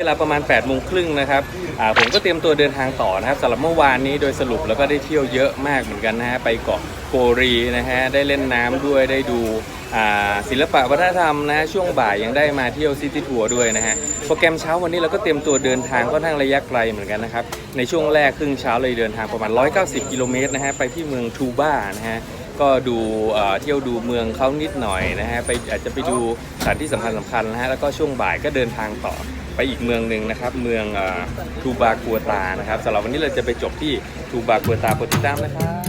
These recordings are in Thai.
เวลาประมาณ8ปดโมงครึ่งนะครับผมก็เตรียมตัวเดินทางต่อนะครับสำหรับเมื่อวานนี้โดยสรุปแล้วก็ได้เที่ยวเยอะมากเหมือนกันนะฮะไปเกาะโกรีนะฮะได้เล่นน้ำด้วยได้ดูศิลปะวัฒนธรรมนะฮะช่วงบ่ายยังได้มาเที่ยวซิตี้ทัวร์ด้วยนะฮะโปรแกรมเช้าวันนี้เราก็เตรียมตัวเดินทางค่อนข้งระยะไกลเหมือนกันนะครับในช่วงแรกครึ่งเช้าเลยเดินทางประมาณ 190 กิโลเมตรนะฮะไปที่เมืองทูบ้านะฮะก็ดูเที่ยวดูเมืองเขานิดหน่อยนะฮะไปอาจจะไปดูสถานที่สำคัญสำคัญนะฮะแล้วก็ช่วงบ่ายก็เดินทางต่อ ไปอีกเมืองหนึ่งนะครับ เมืองเอ่อทูบากัวตานะครับสำหรับวันนี้เราจะไปจบที่ทูบากัวตาโปรติดตามนะครับ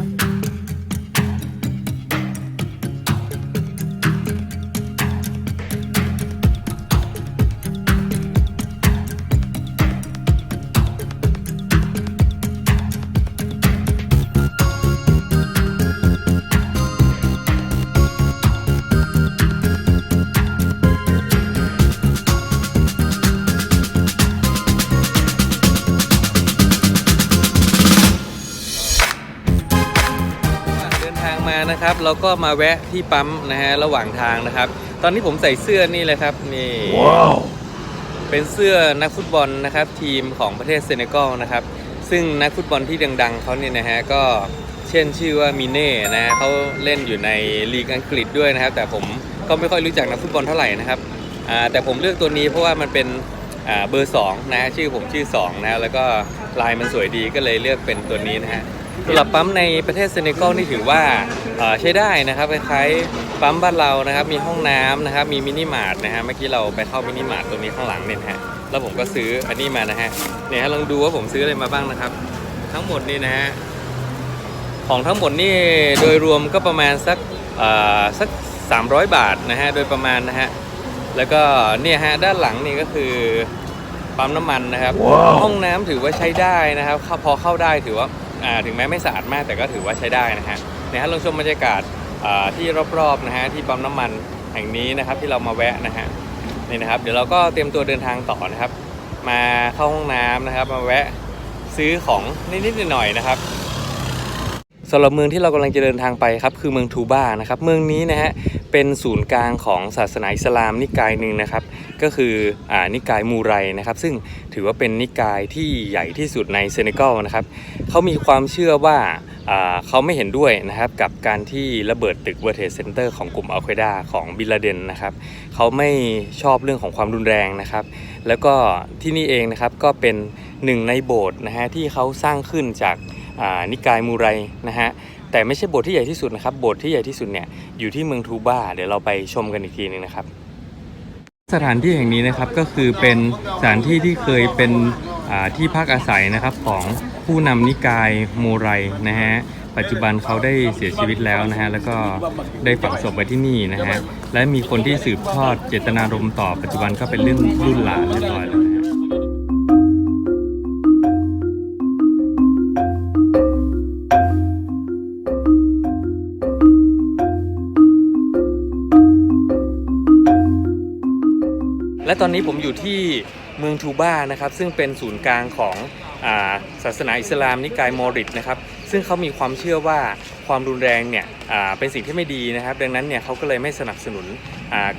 เราก็มาแวะที่ปั๊มนะฮะระหว่างทางนะครับ ตอนนี้ผมใส่เสื้อนี่เลยครับนี่เป็นเสื้อนักฟุตบอลนะครับ ทีมของประเทศเซเนกัลนะครับ ซึ่งนักฟุตบอลที่ดังๆเขาเนี่ยนะฮะก็เช่นชื่อว่ามิเน่นะฮะเขาเล่นอยู่ในลีกอังกฤษด้วยนะครับ แต่ผมก็ไม่ค่อยรู้จักนักฟุตบอลเท่าไหร่นะครับอ่าแต่ผมเลือกตัวนี้เพราะว่ามันเป็นอ่าเบอร์2นะฮะชื่อผมชื่อ2นะแล้วก็ลายมันสวยดีก็เลยเลือกเป็นตัวนี้นะฮะ สำหรับปั๊มในประเทศเซเนกัลนี่ถือว่าเอ่อใช้ได้นะครับคล้ายๆปั๊มบ้านเรานะครับ มีห้องน้ำนะครับ มีมินิมาร์ทนะฮะเมื่อกี้เราไปเข้ามินิมาร์ทตรงนี้ข้างหลังเนี่ยนะฮะแล้วผมก็ซื้ออันนี้มานะฮะเนี่ยฮะลองดูว่าผมซื้ออะไรมาบ้างนะครับ ทั้งหมดนี่นะฮะของทั้งหมดนี่โดยรวมก็ประมาณสักเอ่อสัก 300 บาทนะฮะโดยประมาณนะฮะแล้วก็เนี่ยฮะด้านหลังนี่ก็คือปั๊มน้ำมันนะครับห้องน้ำถือว่าใช้ได้นะครับเข้าพอเข้าได้ถือว่าอ่า ถึงแม้ไม่สะอาดมากแต่ก็ถือว่าใช้ได้นะฮะนี่ฮะลองชมบรรยากาศที่รอบๆนะฮะที่ปั๊มน้ำมันแห่งนี้นะครับที่เรามาแวะนะฮะนี่นะครับเดี๋ยวเราก็เตรียมตัวเดินทางต่อนะครับ มาเข้าห้องน้ำนะครับ มาแวะซื้อของนิดๆหน่อยๆนะครับสำหรับเมืองที่เรากำลังจะเดินทางไปครับคือเมืองทูบ้านะครับเมืองนี้นะฮะเป็นศูนย์กลางของศาสนาอิสลามนิกายหนึ่งนะครับ ก็คืออ่านิกายมูไรนะครับ ซึ่งถือว่าเป็นนิกายที่ใหญ่ที่สุดในเซเนกัลนะครับ เขามีความเชื่อว่าเขาไม่เห็นด้วยนะครับกับการที่ระเบิดตึกเวอร์เทสเซนเตอร์ของกลุ่มอัล qaeda ของบิลลาเดนนะครับเขาไม่ชอบเรื่องของความรุนแรงนะครับ แล้วก็ที่นี่เองนะครับก็เป็นหนึ่งในโบสถ์นะฮะที่เขาสร้างขึ้นจากานิกายมูไรนะฮะแต่ไม่ใช่โบสถ์ที่ใหญ่ที่สุดนะครับโบสถ์ที่ใหญ่ที่สุดเนี่ยอยู่ที่เมืองทูบาเดี๋ยวเราไปชมกันอีกทีนึงนะครับ สถานที่แห่งนี้นะครับก็คือเป็นสถานที่ที่เคยเป็นที่พักอาศัยนะครับของ ผู้นำนิกายโมไรนะฮะปัจจุบันเขาได้เสียชีวิตแล้วนะฮะแล้วก็ได้ฝังศพไว้ที่นี่นะฮะและมีคนที่สืบทอดเจตนารมณ์ต่อปัจจุบันก็เป็นรุ่นรุ่นหลานเรียบร้อยแล้วนะฮะและตอนนี้ผมอยู่ที่เมืองทูบ้านะครับ ซึ่งเป็นศูนย์กลางของ ศาสนาอิสลามนิกายมอริดนะครับซึ่งเขามีความเชื่อว่าความรุนแรงเนี่ยเป็นสิ่งที่ไม่ดีนะครับ ดังนั้นเนี่ยเขาก็เลยไม่สนับสนุน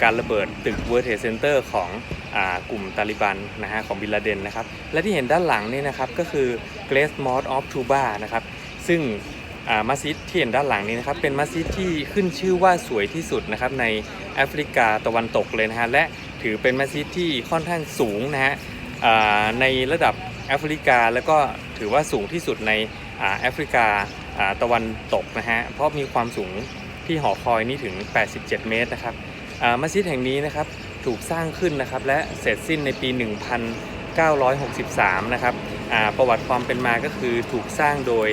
การระเบิดตึกเวอร์เทสเซ็นเตอร์ของอกลุ่มตาลิบันนะฮะของบินลาเดนนะครับและที่เห็นด้านหลังนี่นะครับก็คือ Great Mosque of Tuba นะครับซึ่งมัสยิดที่เห็นด้านหลังนี้นะครับเป็นมัสยิดที่ขึ้นชื่อว่าสวยที่สุดนะครับในแอฟริกาตะวันตกเลยนะฮะและถือเป็นมัสยิดที่ค่อนข้างสูงนะฮะในระดับ แอฟริกา แล้วก็ถือว่าสูงที่สุดในแอฟริกาตะวันตกนะฮะเพราะมีความสูงที่หอคอยนี่ถึง 87 เมตรนะครับมัสยิดแห่งนี้นะครับถูกสร้างขึ้นนะครับและเสร็จสิ้นในปี 1963 นะครับประวัติความเป็นมาก็คือถูกสร้างโดย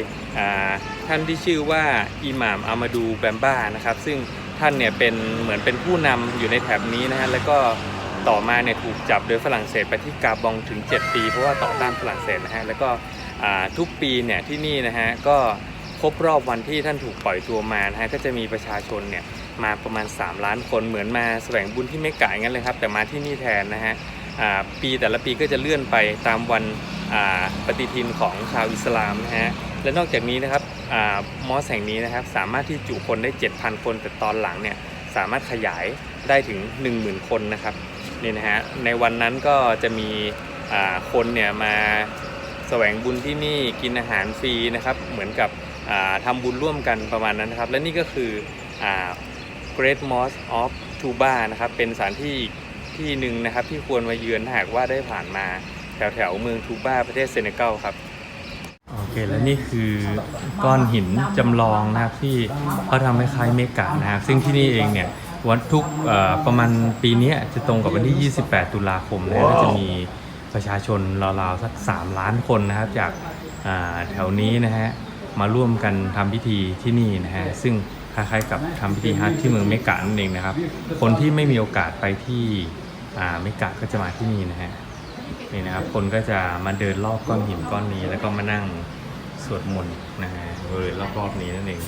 ท่านที่ชื่อว่าอิหม่ามอามาดูแบมบ้านะครับซึ่งท่านเนี่ยเป็นเหมือนเป็นผู้นำอยู่ในแถบนี้นะฮะแล้วก็ ต่อมาเนี่ยถูกจับโดยฝรั่งเศสไปที่กาบองถึง 7 ปี เพราะว่าต่อต้านฝรั่งเศสนะฮะแล้วก็ทุกปีเนี่ยที่นี่นะฮะก็ครบรอบวันที่ท่านถูกปล่อยตัวมานะฮะก็จะมีประชาชนเนี่ยมาประมาณ 3 ล้านคนเหมือนมาแสวงบุญที่ไม่กะอย่างนั้นเลยครับแต่มาที่นี่แทนนะฮะปีแต่ละปีก็จะเลื่อนไปตามวันปฏิทินของชาวอิสลามนะฮะและนอกจากนี้นะครับอมอสแห่งนี้นะครับสามารถที่จุคนได้ 7,000 คนแต่ตอนหลังเนี่ยสามารถขยายได้ถึง 10,000 คนนะครับ นี่นะฮะในวันนั้นก็จะมีคนเนี่ยมาแสวงบุญที่นี่กินอาหารฟรีนะครับเหมือนกับอ่าทำบุญร่วมกันประมาณนั้นนะครับ และนี่ก็คืออ Great Mosque of Tuba นะครับเป็นสถานที่ที่หนึ่งนะครับที่ควรมาเยือนหากว่าได้ผ่านมาแถวแถวๆเมืองทูบาประเทศเซเนกัลครับโอเคและนี่คือก้อนหินจำลองนะครับที่เขาทำคล้ายเมกะนะครับซึ่งที่นี่เองเนี่ย วันทุกเอ่อประมาณปีเนี้ยจะตรงกับวันที่ 28 ตุลาคมนะก็จะมีประชาชนราวๆสัก 3 ล้านคนนะครับ จากอ่าแถวนี้นะฮะมาร่วมกันทำพิธีที่นี่นะฮะซึ่งคล้ายๆกับทำพิธีฮัทที่เมืองเมกะนั่นเองนะครับ คนที่ไม่มีโอกาสไปที่อ่าเมกะก็จะมาที่นี่นะฮะนี่นะครับ คนก็จะมาเดินรอบก้อนหินก้อนนี้ แล้วก็มานั่งสวดมนต์นะฮะบริเวณรอบๆนี้นั่นเอง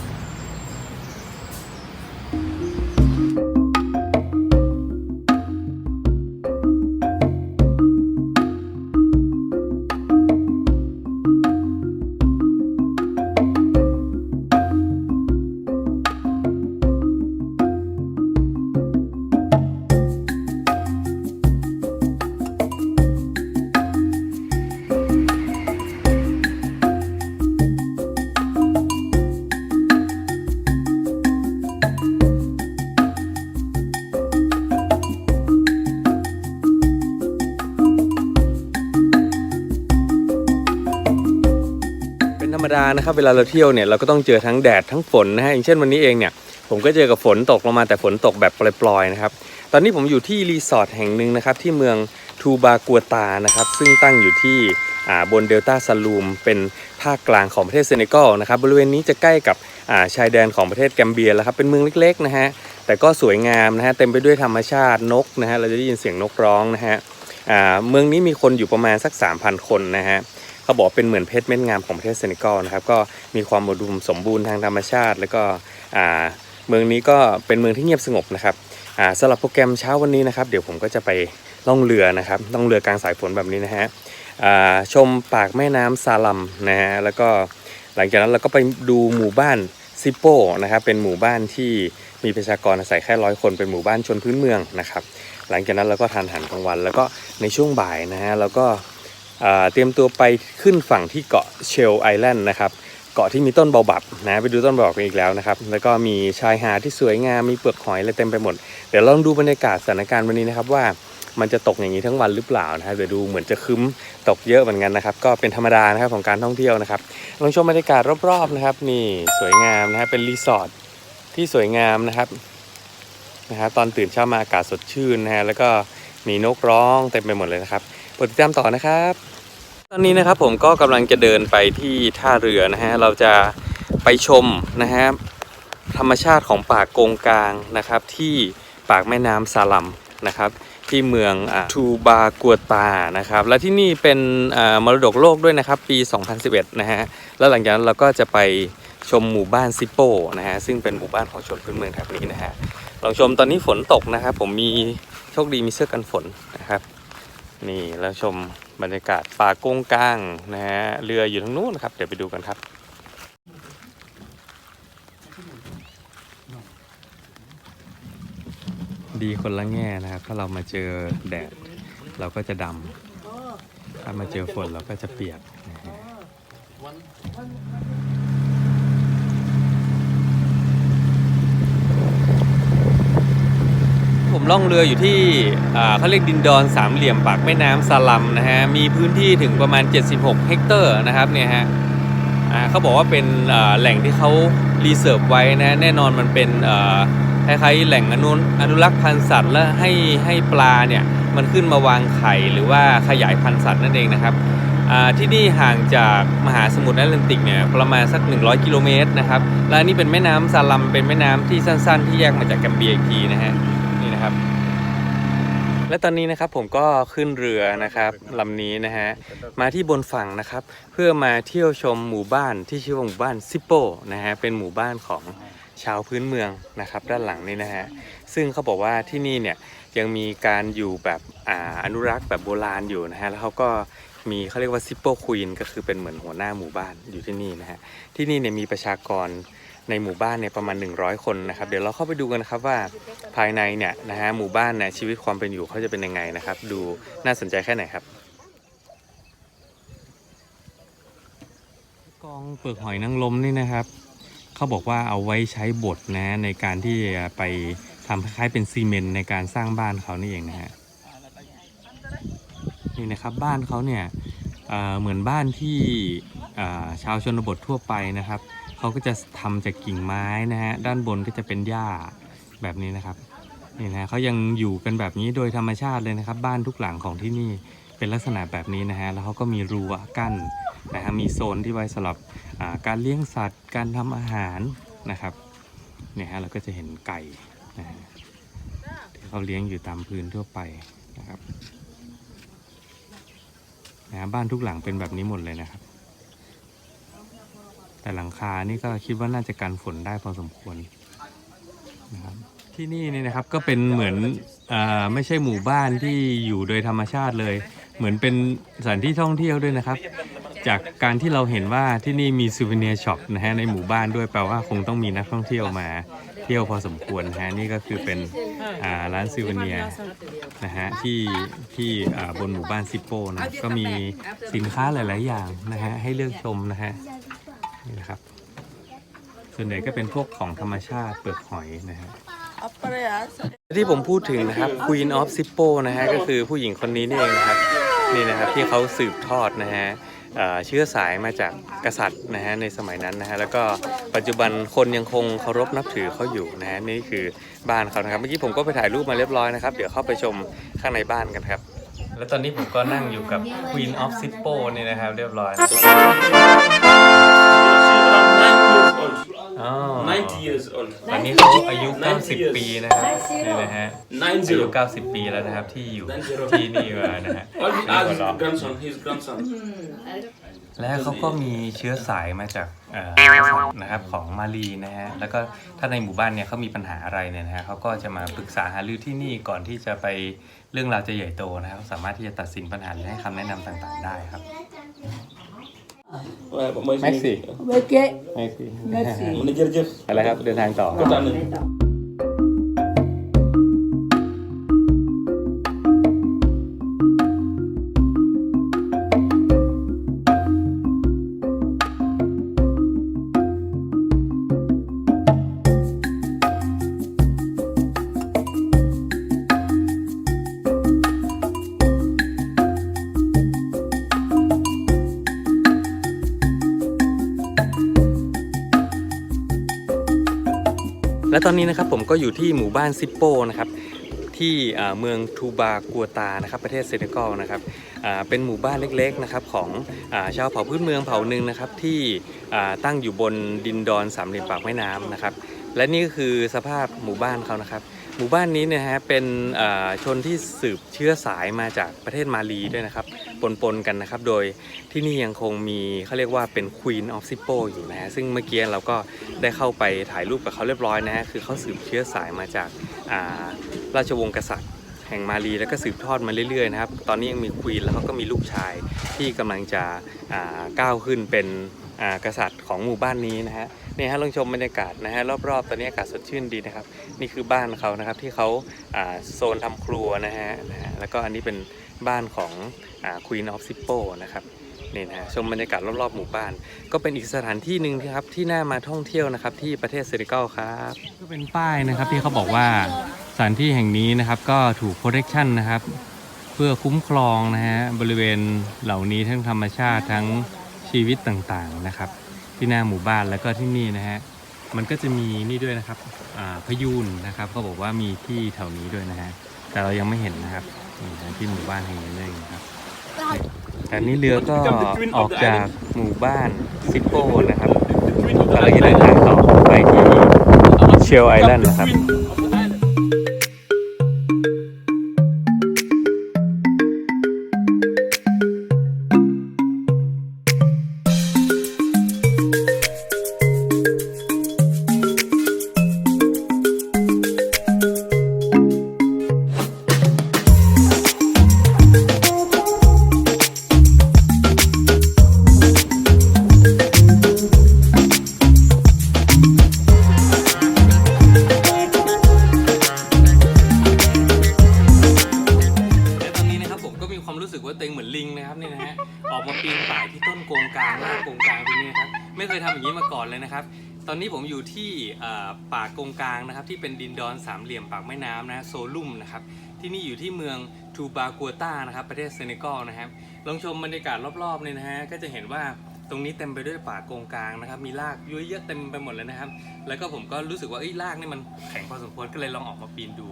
นธรรมดานะครับเวลาเราเที่ยวเนี่ยเราก็ต้องเจอทั้งแดดทั้งฝนนะฮะอย่างเช่นวันนี้เองเนี่ยผมก็เจอกับฝนตกลงมาแต่ฝนตกแบบปล่อยๆนะครับตอนนี้ผมอยู่ที่รีสอร์ทแห่งหนึ่งนะครับที่เมืองทูบากัวตานะครับซึ่งตั้งอยู่ที่บนเดลต้าซาลูมเป็นภาคกลางของประเทศเซเนกัลนะครับบริเวณนี้จะใกล้กับาชายแดนของประเทศแกมเบียแล้วครับเป็นเมืองเล็กๆนะฮะแต่ก็สวยงามนะฮะเต็มไปด้วยธรรมชาตินกนะฮะเราจะได้ยินเสียงนกร้องนะฮะเมืองนี้มีคนอยู่ประมาณสัก 3,000 คนนะฮะ เขาบอกเป็นเหมือนเพชรเม็ดงามของประเทศเซเนกัลนะครับก็มีความอุดมสมบูรณ์ทางธรรมชาติ แล้วก็เมืองนี้ก็เป็นเมืองที่เงียบสงบนะครับสำหรับโปรแกรมเช้าวันนี้นะครับ เดี๋ยวผมก็จะไปล่องเรือนะครับล่องเรือกลางสายฝนแบบนี้นะฮะชมปากแม่น้ำซาลัมนะฮะแล้วก็หลังจากนั้นเราก็ไปดูหมู่บ้านซิโปนะครับเป็นหมู่บ้านที่มีประชากรอาศัยแค่ร้อยคนเป็นหมู่บ้านชนพื้นเมืองนะครับ หลังจากนั้นเราก็ทานอาหารกลางวัน แล้วก็ในช่วงบ่ายนะฮะเราก็ เตรียมตัวไปขึ้นฝั่งที่เกาะเชลไอแลนด์นะครับ เกาะที่มีต้นเบาบับนะไปดูต้นเบาบับกันอีกแล้วนะครับ แล้วก็มีชายหาดที่สวยงามมีเปลือกหอยอะไรเต็มไปหมด เดี๋ยวลองดูบรรยากาศสถานการณ์วันนี้นะครับว่ามันจะตกอย่างนี้ทั้งวันหรือเปล่านะครับเดี๋ยวดูเหมือนจะคึ้มตกเยอะเหมือนกันนะครับ ก็เป็นธรรมดานะครับของการท่องเที่ยวนะครับลองชมบรรยากาศรอบๆนะครับ นี่สวยงามนะครับเป็นรีสอร์ทที่สวยงามนะครับนะครับตอนตื่นเช้ามาอากาศสดชื่นนะฮะแล้วก็มีนกร้องเต็มไปหมดเลยนะครับ ปรดติดตามต่อนะครับ ตอนนี้นะครับผมก็กำลังจะเดินไปที่ท่าเรือนะฮะเราจะไปชมนะฮะธรรมชาติของป่าโกงกลางนะครับ ที่ปากแม่น้ำซาลัมนะครับ ที่เมืองอ่าทูบากัวตานะครับ และที่นี่เป็นมรดกโลกด้วยนะครับ ปี 2011 นะฮะแล้วหลังจากนั้นเราก็จะไปชมหมู่บ้านซิโปนะฮะซึ่งเป็นหมู่บ้านของชนพื้นเมืองแถบนี้นะฮะลองชมตอนนี้ฝนตกนะครับ ผมมีโชคดีมีเสื้อกันฝนนะครับ นี่เราชมบรรยากาศป่าโกงกลางนะฮะเรืออยู่ทางนู้นนะครับ เดี๋ยวไปดูกันครับดีคนละแง่นะครับ ถ้าเรามาเจอแดดเราก็จะดำถ้ามาเจอฝนเราก็จะเปียกนะฮะผม ล่องเรืออยู่ที่เขาเรียกดินดอนสามเหลี่ยมปากแม่น้ำซาลัมนะฮะมีพื้นที่ถึงประมาณ 76 เฮกเตอร์นะครับเนี่ยฮะเขาบอกว่าเป็นแหล่งที่เขารีเซิร์ฟไว้นะแน่นอนมันเป็นคล้ายๆแหล่งอนุอนุรักษ์พันธุ์สัตว์และให้ให้ปลาเนี่ยมันขึ้นมาวางไข่หรือว่าขยายพันธุ์สัตว์นั่นเองนะครับที่นี่ห่างจากมหาสมุทรแอตแลนติกเนี่ยประมาณสัก 100 กิโลเมตรนะครับและนี่เป็นแม่น้ำซาลัมเป็นแม่น้ำที่สั้น ๆ ที่แยกมาจากแกมเบียอีกทีนะฮะ และตอนนี้นะครับผมก็ขึ้นเรือนะครับลำนี้นะฮะมาที่บนฝั่งนะครับ เพื่อมาเที่ยวชมหมู่บ้านที่ชื่อว่าหมู่บ้านซิโปนะฮะเป็นหมู่บ้านของชาวพื้นเมืองนะครับ ด้านหลังนี้นะฮะซึ่งเขาบอกว่าที่นี่เนี่ยยังมีการอยู่แบบออนุรักษ์แบบโบราณอยู่นะฮะแล้วเขาก็มีเขาเรียกว่าซิปโปควีนก็คือเป็นเหมือนหัวหน้าหมู่บ้านอยู่ที่นี่นะฮะที่นี่เนี่ยมีประชากร ในหมู่บ้านเนี่ยประมาณ 100 คนนะครับเดี๋ยวเราเข้าไปดูกันนะครับว่าภายในเนี่ยนะฮะหมู่บ้านเนี่ยชีวิตความเป็นอยู่เขาจะเป็นยังไงนะครับ ดูน่าสนใจแค่ไหนครับ กองเปลือกหอยนางรมนี่นะครับเขาบอกว่าเอาไว้ใช้บดนะในการที่ไปทำคล้ายๆเป็นซีเมนต์ในการสร้างบ้านเขานี่เองนะฮะนี่นะครับบ้านเขาเนี่ยเหมือนบ้านที่ชาวชนบททั่วไปนะครับ เขาก็จะทำจากกิ่งไม้นะฮะด้านบนก็จะเป็นหญ้าแบบนี้นะครับนี่นะเขายังอยู่กันแบบนี้โดยธรรมชาติเลยนะครับ บ้านทุกหลังของที่นี่เป็นลักษณะแบบนี้นะฮะแล้วเขาก็มีรั้วกั้นนะฮะมีโซนที่ไว้สำหรับการเลี้ยงสัตว์ การทำอาหารนะครับเนี่ยฮะเราก็จะเห็นไก่นะฮะที่เขาเลี้ยงอยู่ตามพื้นทั่วไปนะครับนะฮะบ้านทุกหลังเป็นแบบนี้หมดเลยนะครับ แต่หลังคานี่ก็คิดว่าน่าจะกันฝนได้พอสมควรนะครับที่นี่นี่นะครับก็เป็นเหมือนอไม่ใช่หมู่บ้านที่อยู่โดยธรรมชาติเลย เหมือนเป็นสถานที่ท่องเที่ยวด้วยนะครับ จากการที่เราเห็นว่าที่นี่มีซูเวเนียร์ช็อปนะฮะในหมู่บ้านด้วยแปลว่าคงต้องมีนักท่องเที่ยวมาเที่ยวพอสมควรนะฮะนี่ก็คือเป็นร้านซูเวเนียร์นะฮะที่ที่บนหมู่บ้านซิปโปนะก็มีสินค้าหลาย ๆ อย่างนะฮะให้เลือกชมนะฮะ นี่นะครับ ส่วนใหญ่ก็เป็นพวกของธรรมชาติเปลือกหอยนะฮะที่ผมพูดถึงนะครับ Queen of Sippo นะฮะก็คือผู้หญิงคนนี้นี่เองนะครับนี่นะครับที่เขาสืบทอดนะฮะเอ่อเชื้อสายมาจากกษัตริย์นะฮะในสมัยนั้นนะฮะแล้วก็ปัจจุบันคนยังคงเคารพนับถือเขาอยู่นะฮะนี่คือบ้านเขานะครับเมื่อกี้ผมก็ไปถ่ายรูปมาเรียบร้อยนะครับ เดี๋ยวเข้าไปชมข้างในบ้านกันครับ แล้วตอนนี้ผมก็นั่งอยู่กับ Queen of Sippo นี่นะครับ เรียบร้อย อ๋อ90 years old. ตอนนี้เขาอายุ 90 ปีนะครับนี่นะฮะอายุ 90. 90 ปีแล้วนะครับที่อยู่ 90. ที่นี่มานะฮะ All his, นี่ all หัว his เราะ grandson, his grandson. และเขาก็มีเชื้อสายมาจากเอ่อกษัตริย์นะครับของมาลีนะฮะ แล้วก็ถ้าในหมู่บ้านเนี่ยเขามีปัญหาอะไรเนี่ยนะฮะเขาก็จะมาปรึกษาหารือที่นี่ก่อนที่จะไปเรื่องราวจะใหญ่โตนะครับ สามารถที่จะตัดสินปัญหาและให้คำแนะนำต่างๆได้ครับ Maxi Oke, ไม่สิ Maxi. Manager Jeff. อะไรครับเดินทางต่อ Kota nih. และตอนนี้นะครับผมก็อยู่ที่หมู่บ้านซิปโปนะครับที่เมืองทูบากัวตานะครับประเทศเซเนกัลนะครับเป็นหมู่บ้านเล็กๆนะครับของอชาวเผ่าพื้นเมืองเผ่าหนึ่งนะครับที่ตั้งอยู่บนดินดอนสามเหลี่ยมปากแม่น้ำนะครับและนี่ก็คือสภาพหมู่บ้านเขานะครับ หมู่บ้านนี้เนยนะฮะเป็นชนที่สืบเชื้อสายมาจากประเทศมาลีด้วยนะครับ ปนๆกันนะครับ โดยที่นี่ยังคงมีเขาเรียกว่าเป็น Queen of Sippo อยู่นะฮะซึ่งเมื่อกี้เราก็ได้เข้าไปถ่ายรูปกับเขาเรียบร้อยนะฮะคือเขาสืบเชื้อสายมาจาการาชวงศ์กษัตริย์ แห่งมาลีแล้วก็สืบทอดมาเรื่อยๆนะครับ ตอนนี้ยังมีควีนแล้วเขาก็มีลูกชายที่กำลังจะก้าวขึ้นเป็นกษัตริย์ของหมู่บ้านนี้นะฮะนี่ฮะลองชมบรรยากาศนะฮะรอบๆ ตอนนี้อากาศสดชื่นดีนะครับ นี่คือบ้านเขานะครับที่เขาาโซนทำครัวนะฮะแล้วก็อันนี้เป็น บ้านของอ่า Queen of Sippo นะครับนี่นะชมบรรยากาศรอบๆหมู่บ้าน ก็เป็นอีกสถานที่หนึ่งครับที่น่ามาท่องเที่ยวนะครับที่ประเทศเซนิเกลครับก็เป็นป้ายนะครับที่เขาบอกว่าสถานที่แห่งนี้นะครับก็ถูก protection นะครับ เพื่อคุ้มครองนะฮะบริเวณเหล่านี้ทั้งธรรมชาติทั้งชีวิตต่างๆนะครับ ที่หน้าหมู่บ้านแล้วก็ที่นี่นะฮะมันก็จะมีนี่ด้วยนะครับพยูนนะครับเขาบอกว่ามีที่แถวนี้ด้วยนะฮะแต่เรายังไม่เห็นนะครับ นี่นะที่หมู่บ้านแห่งนี้เลยนะครับแต่นี้เรือก็ออกจากหมู่บ้านซิปโปนะครับ The queen of เรา the จะเดิน island. ทางต่อไปที่เชลไอแลนด์ The นะครับ ยทำอย่างนี้มาก่อนเลยนะครับ ตอนนี้ผมอยู่ที่ป่ากงกลางนะครับ ที่เป็นดินดอนสามเหลี่ยมปากแม่น้ำนะโซลุ่มนะครับ ที่นี่อยู่ที่เมืองทูบากัวตานะครับ ประเทศเซเนกัลนะครับลองชมบรรยากาศรอบๆเลยนะฮะก็จะเห็นว่าตรงนี้เต็มไปด้วยป่ากงกลางนะครับ มีรากเยอะแยะเต็มไปหมดเลยนะครับ แล้วก็ผมก็รู้สึกว่าเอ้รากนี่มันแข็งพอสมควรก็เลยลองออกมาปีนดู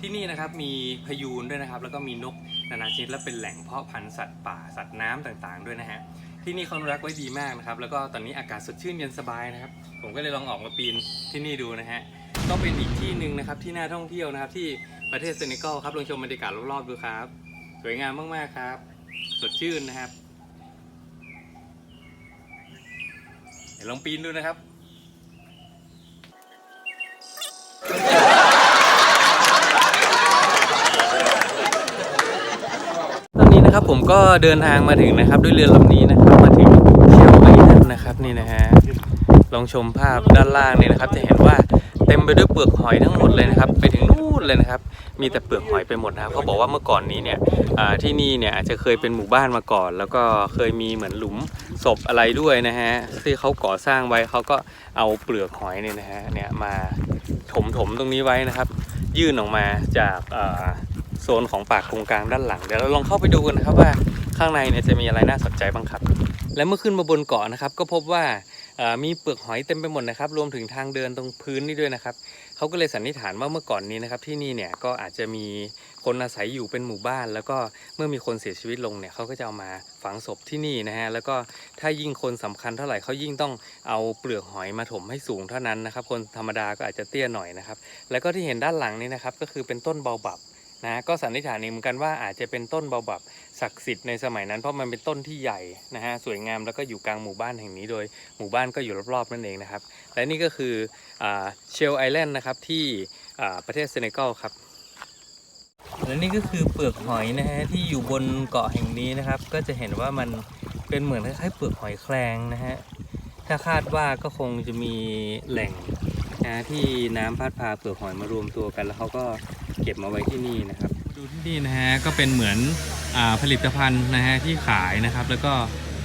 ที่นี่นะครับมีพยูนด้วยนะครับ แล้วก็มีนกนานาชนิดและเป็นแหล่งเพาะพันธุ์สัตว์ป่าสัตว์น้ำต่างๆ ด้วยนะฮะ ที่นี่เขาอนุรักษ์ไว้ดีมากนะครับ แล้วก็ตอนนี้อากาศสดชื่นเย็นสบายนะครับ ผมก็เลยลองออกมาปีนที่นี่ดูนะฮะก็เป็นอีกที่หนึ่งนะครับที่น่าท่องเที่ยวนะครับ ที่ประเทศเซเนกัลครับลองชมบรรยากาศรอบๆดูครับ สวยงามมากๆครับ สดชื่นนะครับเดี๋ยวลองปีนดูนะครับ ตอ นะครับผมก็เดินทางมาถึงนะครับ ด้วยเรือลำนี้นะครับมาถึงเชลไอแลนด์นนะครับนี่นะฮะลองชมภาพด้านล่างนี่นะครับ จะเห็นว่าเต็มไปด้วยเปลือกหอยทั้งหมดเลยนะครับ ไปถึงนู่นเลยนะครับ มีแต่เปลือกหอยไปหมดนะครับเขาบอกว่าเมื่อก่อนนี้เนี่ยที่นี่เนี่ยอาจจะเคยเป็นหมู่บ้านมาก่อน แล้วก็เคยมีเหมือนหลุมศพอะไรด้วยนะฮะที่เขาก่อสร้างไว้เขาก็เอาเปลือกหอยเนี่ยนะฮะเนี่ยมาถมถมๆตรงนี้ไว้นะครับ ยื่นออกมาจากอ โซนของปากโครงกลางด้านหลัง เดี๋ยวเราลองเข้าไปดูกันนะครับว่าข้างในเนี่ยจะมีอะไรน่าสนใจบ้างครับ และเมื่อขึ้นมาบนเกาะนะครับ ก็พบว่ามีเปลือกหอยเต็มไปหมดนะครับ รวมถึงทางเดินตรงพื้นนี่ด้วยนะครับเขาก็เลยสันนิษฐานว่าเมื่อก่อนนี้นะครับที่นี่เนี่ยก็อาจจะมีคนอาศัยอยู่เป็นหมู่บ้าน แล้วก็เมื่อมีคนเสียชีวิตลงเนี่ยเขาก็จะเอามาฝังศพที่นี่นะฮะแล้วก็ถ้ายิ่งคนสำคัญเท่าไหร่เขายิ่งต้องเอาเปลือกหอยมาถมให้สูงเท่านั้นนะครับ คนธรรมดาก็อาจจะเตี้ยหน่อยนะครับ แล้วก็ที่เห็นด้านหลังนี่นะครับก็คือเป็นต้นเบาบับ นะก็สันนิษฐานเองเหมือนกันว่าอาจจะเป็นต้นเบาบับศักดิ์สิทธิ์ในสมัยนั้นเพราะมันเป็นต้นที่ใหญ่นะฮะสวยงามแล้วก็อยู่กลางหมู่บ้านแห่งนี้โดยหมู่บ้านก็อยู่รอบๆนั่นเองนะครับ และนี่ก็คือเชลไอแลนด์นะครับที่ประเทศเซเนกัลครับและนี่ก็คือเปลือกหอยนะฮะที่อยู่บนเกาะแห่งนี้นะครับ ก็จะเห็นว่ามันเป็นเหมือนคล้ายๆเปลือกหอยแครงนะฮะถ้าคาดว่าก็คงจะมีแหล่งนะที่น้ำพัดพาเปลือกหอยมารวมตัวกันแล้วเขาก็ เก็บมาไว้ที่นี่นะครับ ดูที่นี่นะฮะก็เป็นเหมือนอผลิตภัณฑ์นะฮะที่ขายนะครับ แล้วก็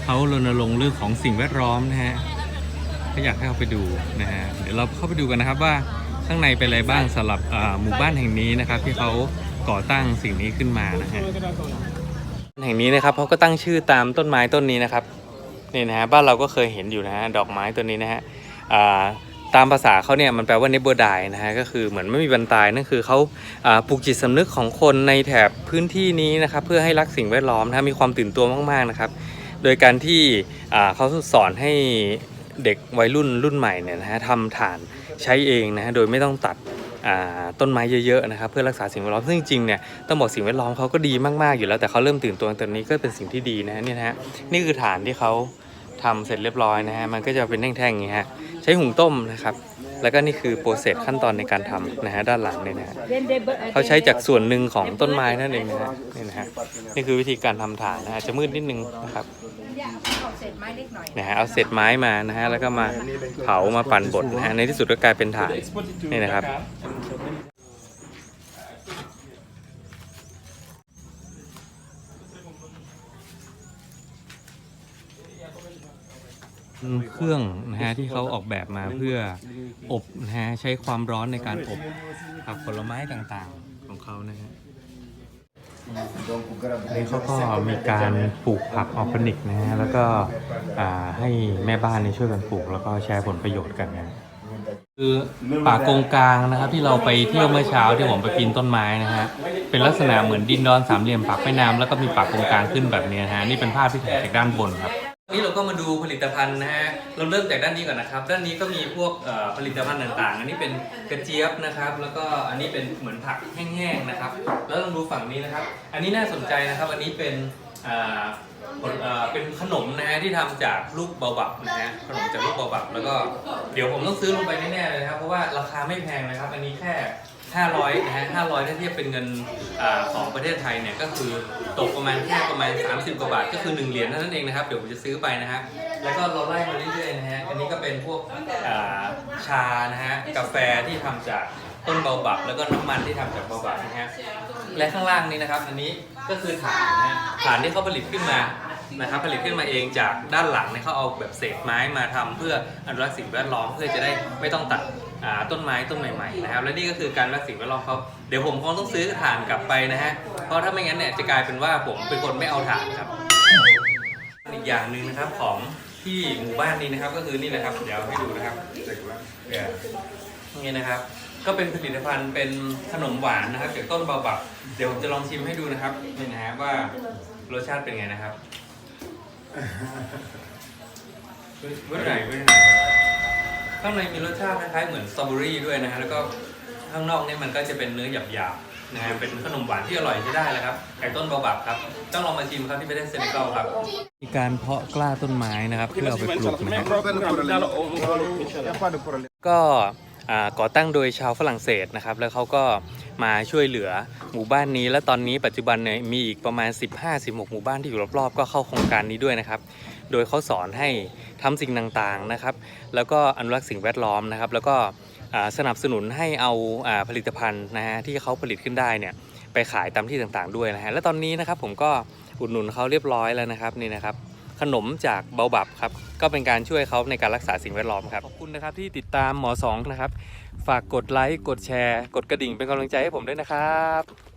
เขารณรงค์เรื่องของสิ่งแวดล้อมนะฮะก็อยากให้เราไปดูนะฮะเดี๋ยวเราเข้าไปดูกันนะครับว่าข้างในเป็นอะไรบ้างสำหรับหมู่บ้านแห่งนี้นะครับ ที่เขาก่อตั้งสิ่งนี้ขึ้นมานะฮะแห่งนี้นะครับเขาก็ตั้งชื่อตามต้นไม้ต้นนี้นะครับนี่นะฮะบ้านเราก็เคยเห็นอยู่นะฮะดอกไม้ต้นนี้นะฮะ ตามภาษาเขาเนี่ยมันแปลว่าเนบ r ดายนะฮะก็คือเหมือนไม่มีวันตายนั่นคือเขาปลูกจิตสำนึกของคนในแถบพื้นที่นี้นะครับเพื่อให้รักสิ่งแวดล้อมนะฮะมีความตื่นตัวมากๆนะครับ โดยการที่เขาสอนให้เด็กวัยรุ่นรุ่นใหม่เนี่ยนะฮะทำฐานใช้เองนะฮะโดยไม่ต้องตัดต้นไม้เยอะๆนะครับเพื่อรักษาสิ่งแวดล้อมซึ่งจริงๆเนี่ยต้องบอกสิ่งแวดล้อมเขาก็ดีมากๆอยู่แล้วแต่เขาเริ่มตื่นตัวตอนนี้ก็เป็นสิ่งที่ดีนะฮะนี่นะฮะนี่คือฐานที่เขาทำเสร็จเรียบร้อยนะฮะมันก็จะเป็นแท่งๆอย่างนี้ฮะ ใช้หุงต้มนะครับ แล้วก็นี่คือโปรเซสขั้นตอนในการทำนะฮะด้านหลังเนี่ยนะฮะเขาใช้จากส่วนหนึ่งของต้นไม้นั่นเองนะฮะนี่นะฮะนี่คือวิธีการทำฐานนะฮะจะมืดนิดนึงนะครับเอาเศษไม้เล็กหน่อยนะฮะเอาเศษไม้มานะฮะแล้วก็มาเผามาปั่นบดนะฮะในที่สุดก็กลายเป็นฐานนี่นะครับ เครื่องนะฮะที่เขาออกแบบมาเพื่ออบนะฮะใช้ความร้อนในการอบผักผลไม้ต่างๆของเขานะฮะนี่เขาก็มีการปลูกผักออร์แกนิกนะฮะแล้วก็อ่าให้แม่บ้านนี่ช่วยกันปลูกแล้วก็แชร์ผลประโยชน์กันนะคือป่าโกงกลางนะครับที่เราไปเที่ยวเมื่อเช้าที่ผมไปปีนต้นไม้นะฮะเป็นลักษณะเหมือนดินดอนสามเหลี่ยมปากแม่น้ำแล้วก็มีป่าโกงกลางขึ้นแบบนี้นะฮะนี่เป็นภาพที่ถ่ายจากด้านบนครับ นี้เราก็มาดูผลิตภัณฑ์นะฮะ เราเริ่มจากด้านนี้ก่อนนะครับ ด้านนี้ก็มีพวกเอ่อผลิตภัณฑ์ต่างๆ อันนี้เป็นกระเจี๊ยบนะครับ แล้วก็อันนี้เป็นเหมือนผักแห้งๆนะครับ แล้วลองดูฝั่งนี้นะครับ อันนี้น่าสนใจนะครับ อันนี้เป็นอ่า เอ่อเป็นขนมนะฮะที่ทำจากลูกเบาบับนะฮะขนมจากลูกเบาบับแล้วก็เดี๋ยวผมต้องซื้อลงไปแน่ๆเลยนะครับเพราะว่าราคาไม่แพงนะครับ อันนี้แค่ 500นะฮะ500ถ้าเทียบเป็นเงินอาของประเทศไทยเนี่ยก็คือตกประมาณแค่ประมาณ 30 กว่าบาทก็คือ 1 เหรียญเท่านั้นเองนะครับเดี๋ยวผมจะซื้อไปนะฮะแล้วก็เราไล่มาเรื่อยๆนะฮะอันนี้ก็เป็นพวกอ่าชานะฮะกาแฟที่ทำจากต้นเบาบับแล้วก็น้ำมันที่ทำจากเบาบับนะฮะ และข้างล่างนี้นะครับ อันนี้ ก็คือฐานนะฐานที่เขาผลิตขึ้นมานะครับผลิตขึ้นมาเองจากด้านหลังเนี่ยเขาเอาแบบเศษไม้มาทำเพื่ออนุรักษ์สิ่งแวดล้อมเพื่อจะได้ไม่ต้องตัดต้นไม้ต้นใหม่ๆนะครับและนี่ก็คือการรักสิ่งแวดล้อมเขาเดี๋ยวผมคงต้องซื้อถ่านกลับไปนะฮะเพราะถ้าไม่งั้นเนี่ยจะกลายเป็นว่าผมเป็นคนไม่เอาถ่านครับอีกอย่างหนึ่งนะครับของที่หมู่บ้านนี้นะครับก็คือนี่เลยครับ เดี๋ยวให้ดูนะครับเนี่ยนี่นะครับ ก็เป็นผลิตภัณฑ์เป็นขนมหวานนะครับจากต้นบาบับ เดี๋ยวผมจะลองชิมให้ดูนะครับนี่นะฮะว่ารสชาติเป็นไงนะครับเมื่อไหร่เมื่อไหร่ข้างในมีรสชาติคล้ายๆเหมือนสตรอเบอรี่ด้วยนะฮะแล้วก็ข้างนอกเนี่ยมันก็จะเป็นเนื้อหยาบๆนะฮะเป็นขนมหวานที่อร่อยใช้ได้เลยครับไก่ต้นบาบับครับต้องลองมาชิมครับที่ประเทศเซเนกัลครับ มีการเพาะกล้าต้นไม้นะครับเพื่อเอาไปปลูกนะครับ ก็ ก่อตั้งโดยชาวฝรั่งเศสนะครับ แล้วเขาก็มาช่วยเหลือหมู่บ้านนี้ และตอนนี้ปัจจุบันเนี่ยมีอีกประมาณ 15-16 หมู่บ้านที่อยู่รอบๆ ก็เข้าโครงการนี้ด้วยนะครับ โดยเขาสอนให้ทำสิ่งต่างๆนะครับ แล้วก็อนุรักษ์สิ่งแวดล้อมนะครับ แล้วก็สนับสนุนให้เอาอาผลิตภัณฑ์นะฮะที่เขาผลิตขึ้นได้เนี่ยไปขายตามที่ต่างๆด้วยนะฮะและตอนนี้นะครับผมก็อุดหนุนเขาเรียบร้อยแล้วนะครับนี่นะครับ ขนมจากเบาบับครับ ก็เป็นการช่วยเขาในการรักษาสิ่งแวดล้อมครับ ขอบคุณนะครับที่ติดตามหมอสองนะครับ ฝากกดไลค์ กดแชร์ กดกระดิ่งเป็นกำลังใจให้ผมด้วยนะครับ